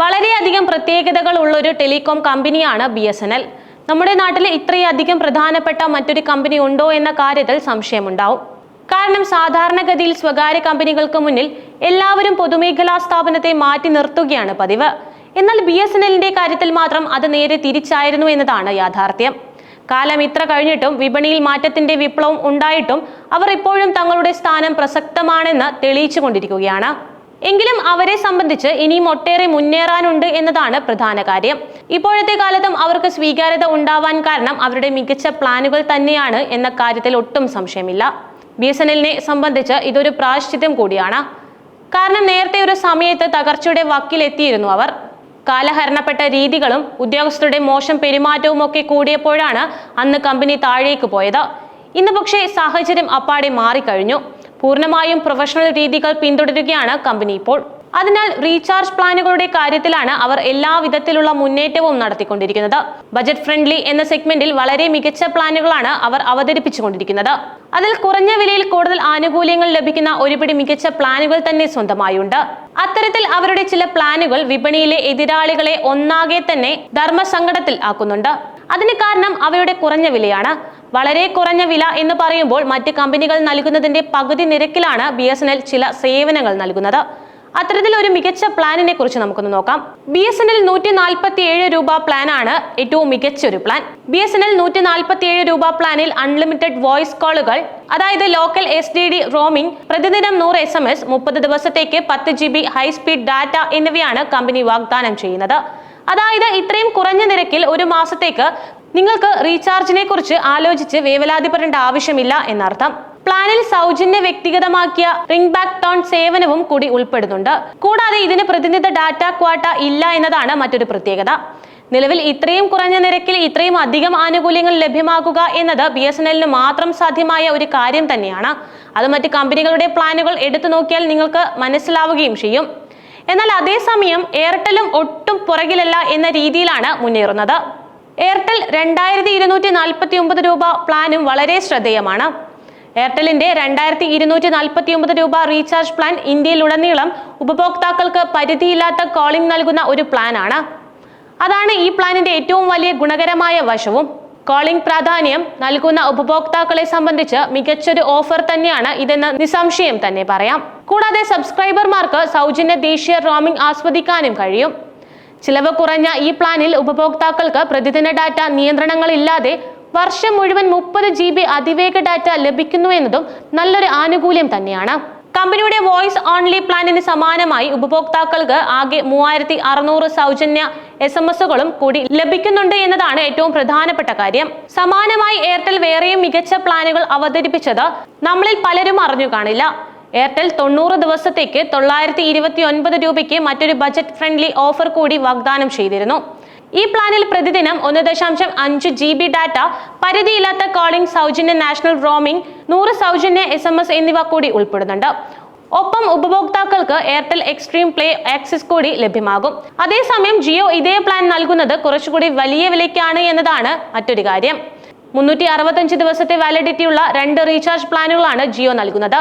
വളരെയധികം പ്രത്യേകതകൾ ഉള്ള ഒരു ടെലികോം കമ്പനിയാണ് ബി എസ് എൻ എൽ. നമ്മുടെ നാട്ടിൽ ഇത്രയധികം പ്രധാനപ്പെട്ട മറ്റൊരു കമ്പനി ഉണ്ടോ എന്ന കാര്യത്തിൽ സംശയമുണ്ടാവും. കാരണം സാധാരണഗതിയിൽ സ്വകാര്യ കമ്പനികൾക്ക് മുന്നിൽ എല്ലാവരും പൊതുമേഖലാ സ്ഥാപനത്തെ മാറ്റി നിർത്തുകയാണ് പതിവ്. എന്നാൽ ബി എസ് എൻ എല്ലിന്റെ കാര്യത്തിൽ മാത്രം അത് നേരെ തിരിച്ചായിരുന്നു എന്നതാണ് യാഥാർത്ഥ്യം. കാലം ഇത്ര കഴിഞ്ഞിട്ടും വിപണിയിൽ മാറ്റത്തിന്റെ വിപ്ലവം ഉണ്ടായിട്ടും അവർ ഇപ്പോഴും തങ്ങളുടെ സ്ഥാനം പ്രസക്തമാണെന്ന് തെളിയിച്ചു കൊണ്ടിരിക്കുകയാണ് എങ്കിലും അവരെ സംബന്ധിച്ച് ഇനിയും ഒട്ടേറെ മുന്നേറാനുണ്ട് എന്നതാണ് പ്രധാന കാര്യം. ഇപ്പോഴത്തെ കാലത്തും അവർക്ക് സ്വീകാര്യത ഉണ്ടാവാൻ കാരണം അവരുടെ മികച്ച പ്ലാനുകൾ തന്നെയാണ് എന്ന കാര്യത്തിൽ ഒട്ടും സംശയമില്ല. ബി എസ് എൻ എല്ലിനെ സംബന്ധിച്ച് ഇതൊരു പ്രാശ്ചിത്യം കൂടിയാണ്. കാരണം നേരത്തെ ഒരു സമയത്ത് തകർച്ചയുടെ വക്കിലെത്തിയിരുന്നു അവർ. കാലഹരണപ്പെട്ട രീതികളും ഉദ്യോഗസ്ഥരുടെ മോശം പെരുമാറ്റവും ഒക്കെ കൂടിയപ്പോഴാണ് അന്ന് കമ്പനി താഴേക്ക് പോയത്. ഇന്ന് പക്ഷേ സാഹചര്യം അപ്പാടെ മാറിക്കഴിഞ്ഞു. പൂർണമായും പ്രൊഫഷണൽ രീതികൾ പിന്തുടരുകയാണ് കമ്പനി ഇപ്പോൾ. അതിനാൽ റീചാർജ് പ്ലാനുകളുടെ കാര്യത്തിലാണ് അവർ എല്ലാ വിധത്തിലുള്ള മുന്നേറ്റവും നടത്തിക്കൊണ്ടിരിക്കുന്നത്. ബജറ്റ് ഫ്രണ്ട്ലി എന്ന സെഗ്മെന്റിൽ വളരെ മികച്ച പ്ലാനുകളാണ് അവർ അവതരിപ്പിച്ചുകൊണ്ടിരിക്കുന്നത്. അതിൽ കുറഞ്ഞ വിലയിൽ കൂടുതൽ ആനുകൂല്യങ്ങൾ ലഭിക്കുന്ന ഒരുപിടി മികച്ച പ്ലാനുകൾ തന്നെ സ്വന്തമായുണ്ട്. അത്തരത്തിൽ അവരുടെ ചില പ്ലാനുകൾ വിപണിയിലെ എതിരാളികളെ ഒന്നാകെ തന്നെ ധർമ്മസങ്കടത്തിൽ ആക്കുന്നുണ്ട്. അതിന് കാരണം അവയുടെ കുറഞ്ഞ വിലയാണ്. വളരെ കുറഞ്ഞ വില എന്ന് പറയുമ്പോൾ മറ്റ് കമ്പനികൾ നൽകുന്നതിന്റെ പകുതി നിരക്കിലാണ് ബി ചില സേവനങ്ങൾ നൽകുന്നത്. അത്തരത്തിൽ ഒരു മികച്ച പ്ലാനിനെ കുറിച്ച് നമുക്കൊന്ന് നോക്കാം. ബി എസ് എൻ എൽ നൂറ്റി നാൽപ്പത്തി ഏഴ് രൂപ പ്ലാൻ ആണ് ഏറ്റവും മികച്ച ഒരു plan. B S N L നൂറ്റി നാൽപ്പത്തി ഏഴ് രൂപ പ്ലാനിൽ അൺലിമിറ്റഡ് വോയിസ് കോളുകൾ അതായത് local S T D roaming പ്രതിദിനം നൂറ് എസ് എം എസ് മുപ്പത് ദിവസത്തേക്ക് പത്ത് G B high speed data എന്നിവയാണ് കമ്പനി വാഗ്ദാനം ചെയ്യുന്നത്. അതായത് ഇത്രയും കുറഞ്ഞ നിരക്കിൽ ഒരു മാസത്തേക്ക് നിങ്ങൾക്ക് റീചാർജിനെ കുറിച്ച് ആലോചിച്ച് വേവലാതിപ്പെടേണ്ട ആവശ്യമില്ല എന്നർത്ഥം. പ്ലാനിൽ സൗജന്യ വ്യക്തിഗതമാക്കിയ റിംഗ് ബാക്ക് ടോൺ സേവനവും കൂടി ഉൾപ്പെടുന്നുണ്ട്. കൂടാതെ ഇതിന് പ്രതിനിധി ഡാറ്റ ക്വാട്ട ഇല്ല എന്നതാണ് മറ്റൊരു പ്രത്യേകത. നിലവിൽ ഇത്രയും കുറഞ്ഞ നിരക്കിൽ ഇത്രയും അധികം ആനുകൂല്യങ്ങൾ ലഭ്യമാക്കുക എന്നത് ബി എസ് എൻ എല്ലിന് മാത്രം സാധ്യമായ ഒരു കാര്യം തന്നെയാണ്. അത് മറ്റ് കമ്പനികളുടെ പ്ലാനുകൾ എടുത്തു നോക്കിയാൽ നിങ്ങൾക്ക് മനസ്സിലാവുകയും ചെയ്യും. എന്നാൽ അതേസമയം എയർടെലും ഒട്ടും പുറകിലല്ല എന്ന രീതിയിലാണ് മുന്നേറുന്നത്. എയർടെൽ രണ്ടായിരത്തി ഇരുന്നൂറ്റി നാൽപ്പത്തി ഒമ്പത് രൂപ പ്ലാനും വളരെ ശ്രദ്ധേയമാണ്. എയർടെലിന്റെ രണ്ടായിരത്തി ഇരുന്നൂറ്റി നാൽപ്പത്തി ഒമ്പത് രൂപ റീചാർജ് പ്ലാൻ ഇന്ത്യയിലുടനീളം ഉപഭോക്താക്കൾക്ക് പരിധിയില്ലാത്ത കോളിംഗ് നൽകുന്ന ഒരു പ്ലാനാണ്. അതാണ് ഈ പ്ലാനിന്റെ ഏറ്റവും വലിയ ഗുണകരമായ വശവും. കോളിംഗ് പ്രാധാന്യം നൽകുന്ന ഉപഭോക്താക്കളെ സംബന്ധിച്ച് മികച്ചൊരു ഓഫർ തന്നെയാണ് ഇതെന്ന് നിസ്സംശയം തന്നെ പറയാം. കൂടാതെ സബ്സ്ക്രൈബർമാർക്ക് സൗജന്യ ദേശീയ റോമിംഗ് ആസ്വദിക്കാനും കഴിയും. ചിലവ് കുറഞ്ഞ ഈ പ്ലാനിൽ ഉപഭോക്താക്കൾക്ക് പ്രതിദിന ഡാറ്റ നിയന്ത്രണങ്ങളില്ലാതെ വർഷം മുഴുവൻ മുപ്പത് ജി ബി അതിവേഗ ഡാറ്റ ലഭിക്കുന്നു എന്നതും നല്ലൊരു ആനുകൂല്യം തന്നെയാണ്. കമ്പനിയുടെ വോയിസ് ഓൺലി പ്ലാനിന് സമാനമായി ഉപഭോക്താക്കൾക്ക് ആകെ മൂവായിരത്തി അറുന്നൂറ് സൗജന്യ എസ് എം എസുകളും കൂടി ലഭിക്കുന്നുണ്ട് എന്നതാണ് ഏറ്റവും പ്രധാനപ്പെട്ട കാര്യം. സമാനമായി എയർടെൽ വേറെയും മികച്ച പ്ലാനുകൾ അവതരിപ്പിച്ചത് നമ്മളിൽ പലരും അറിഞ്ഞു കാണില്ല. എയർടെൽ തൊണ്ണൂറ് ദിവസത്തേക്ക് തൊള്ളായിരത്തി ഇരുപത്തി ഒൻപത് രൂപയ്ക്ക് മറ്റൊരു ബജറ്റ് ഫ്രണ്ട്ലി ഓഫർ കൂടി വാഗ്ദാനം ചെയ്തിരുന്നു. ഈ പ്ലാനിൽ പ്രതിദിനം ഒന്ന് ദശാംശം അഞ്ച് ജി ബി ഡാറ്റ പരിധിയില്ലാത്ത കോളിംഗ് സൗജന്യ നാഷണൽ റോമിംഗ് നൂറ് സൗജന്യ എസ് എം എസ് എന്നിവ കൂടി ഉൾപ്പെടുന്നുണ്ട്. ഒപ്പം ഉപഭോക്താക്കൾക്ക് എയർടെൽ എക്സ്ട്രീം പ്ലേ ആക്സസ് കൂടി ലഭ്യമാകും. അതേസമയം ജിയോ ഇതേ പ്ലാൻ നൽകുന്നത് കുറച്ചുകൂടി വലിയ വിലയ്ക്കാണ് എന്നതാണ് മറ്റൊരു കാര്യം. മുന്നൂറ്റി അറുപത്തഞ്ച് ദിവസത്തെ വാലിഡിറ്റിയുള്ള രണ്ട് റീചാർജ് പ്ലാനുകളാണ് ജിയോ നൽകുന്നത്.